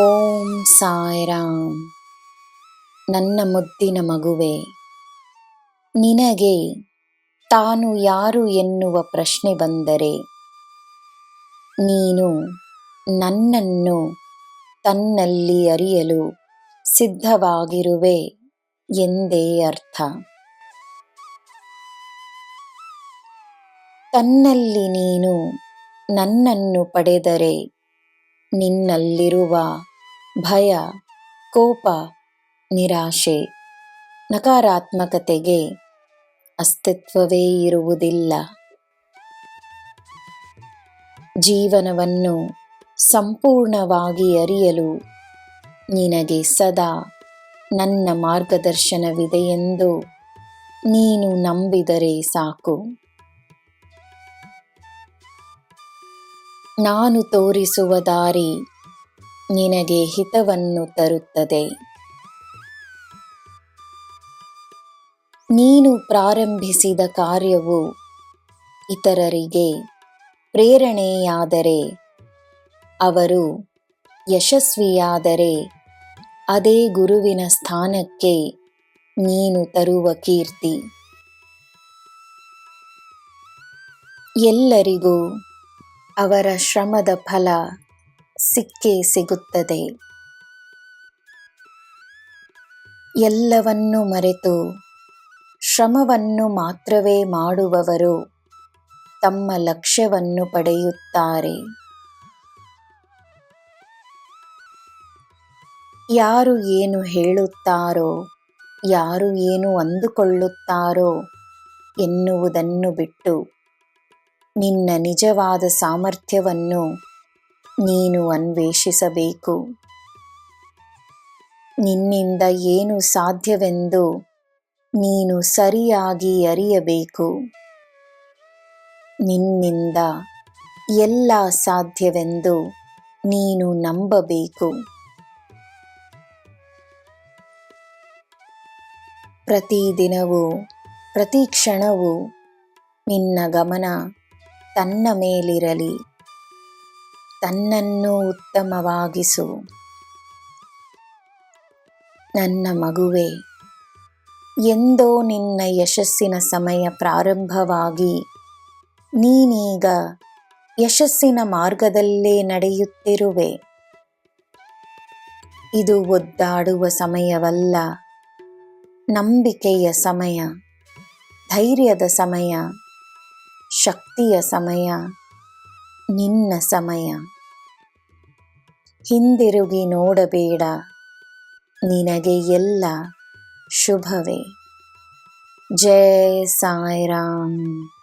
ಓಂ ಸಾಯಿರಾಮ್. ನನ್ನ ಮುದ್ದಿನ ಮಗುವೆ, ನಿನಗೆ ತಾನು ಯಾರು ಎನ್ನುವ ಪ್ರಶ್ನೆ ಬಂದರೆ, ನೀನು ನನ್ನನ್ನು ತನ್ನಲ್ಲಿ ಅರಿಯಲು ಸಿದ್ಧವಾಗಿರುವೆ ಎಂದೇ ಅರ್ಥ. ತನ್ನಲ್ಲಿ ನೀನು ನನ್ನನ್ನು ಪಡೆದರೆ ನಿನ್ನಲ್ಲಿರುವ ಭಯ, ಕೋಪ, ನಿರಾಶೆ, ನಕಾರಾತ್ಮಕತೆಗೆ ಅಸ್ತಿತ್ವವೇ ಇರುವುದಿಲ್ಲ. ಜೀವನವನ್ನು ಸಂಪೂರ್ಣವಾಗಿ ಅರಿಯಲು ನಿನಗೆ ಸದಾ ನನ್ನ ಮಾರ್ಗದರ್ಶನವಿದೆಯೆಂದು ನೀನು ನಂಬಿದರೆ ಸಾಕು. ನಾನು ತೋರಿಸುವ ದಾರಿ ನಿನಗೆ ಹಿತವನ್ನು ತರುತ್ತದೆ. ನೀನು ಪ್ರಾರಂಭಿಸಿದ ಕಾರ್ಯವು ಇತರರಿಗೆ ಪ್ರೇರಣೆಯಾದರೆ, ಅವರು ಯಶಸ್ವಿಯಾದರೆ, ಅದೇ ಗುರುವಿನ ಸ್ಥಾನಕ್ಕೆ ನೀನು ತರುವ ಕೀರ್ತಿ. ಎಲ್ಲರಿಗೂ ಅವರ ಶ್ರಮದ ಫಲ ಸಿಕ್ಕೇ ಸಿಗುತ್ತದೆ. ಎಲ್ಲವನ್ನು ಮರೆತು ಶ್ರಮವನ್ನು ಮಾತ್ರವೇ ಮಾಡುವವರು ತಮ್ಮ ಲಕ್ಷ್ಯವನ್ನು ಪಡೆಯುತ್ತಾರೆ. ಯಾರು ಏನು ಹೇಳುತ್ತಾರೋ, ಯಾರು ಏನು ಅಂದುಕೊಳ್ಳುತ್ತಾರೋ ಎನ್ನುವುದನ್ನು ಬಿಟ್ಟು ನಿನ್ನ ನಿಜವಾದ ಸಾಮರ್ಥ್ಯವನ್ನು ನೀನು ಅನ್ವೇಷಿಸಬೇಕು. ನಿನ್ನಿಂದ ಏನು ಸಾಧ್ಯವೆಂದು ನೀನು ಸರಿಯಾಗಿ ಅರಿಯಬೇಕು. ನಿನ್ನಿಂದ ಎಲ್ಲ ಸಾಧ್ಯವೆಂದು ನೀನು ನಂಬಬೇಕು. ಪ್ರತಿದಿನವೂ, ಪ್ರತಿ ಕ್ಷಣವೂ ನಿನ್ನ ಗಮನ ತನ್ನ ಮೇಲಿರಲಿ. ತನ್ನನ್ನು ಉತ್ತಮವಾಗಿಸು. ನನ್ನ ಮಗುವೆ, ಎಂದೋ ನಿನ್ನ ಯಶಸ್ಸಿನ ಸಮಯ ಪ್ರಾರಂಭವಾಗಿ ನೀನೀಗ ಯಶಸ್ಸಿನ ಮಾರ್ಗದಲ್ಲೇ ನಡೆಯುತ್ತಿರುವೆ. ಇದು ಒದ್ದಾಡುವ ಸಮಯವಲ್ಲ, ನಂಬಿಕೆಯ ಸಮಯ, ಧೈರ್ಯದ ಸಮಯ, ಶಕ್ತಿಯ ಸಮಯ. ನಿನ್ನ ಸಮಯ. ಹಿಂದಿರುಗಿ ನೋಡಬೇಡ. ನಿನಗೆ ಎಲ್ಲ ಶುಭವೇ. ಜಯ ಸಾಯಿರಾಮ್.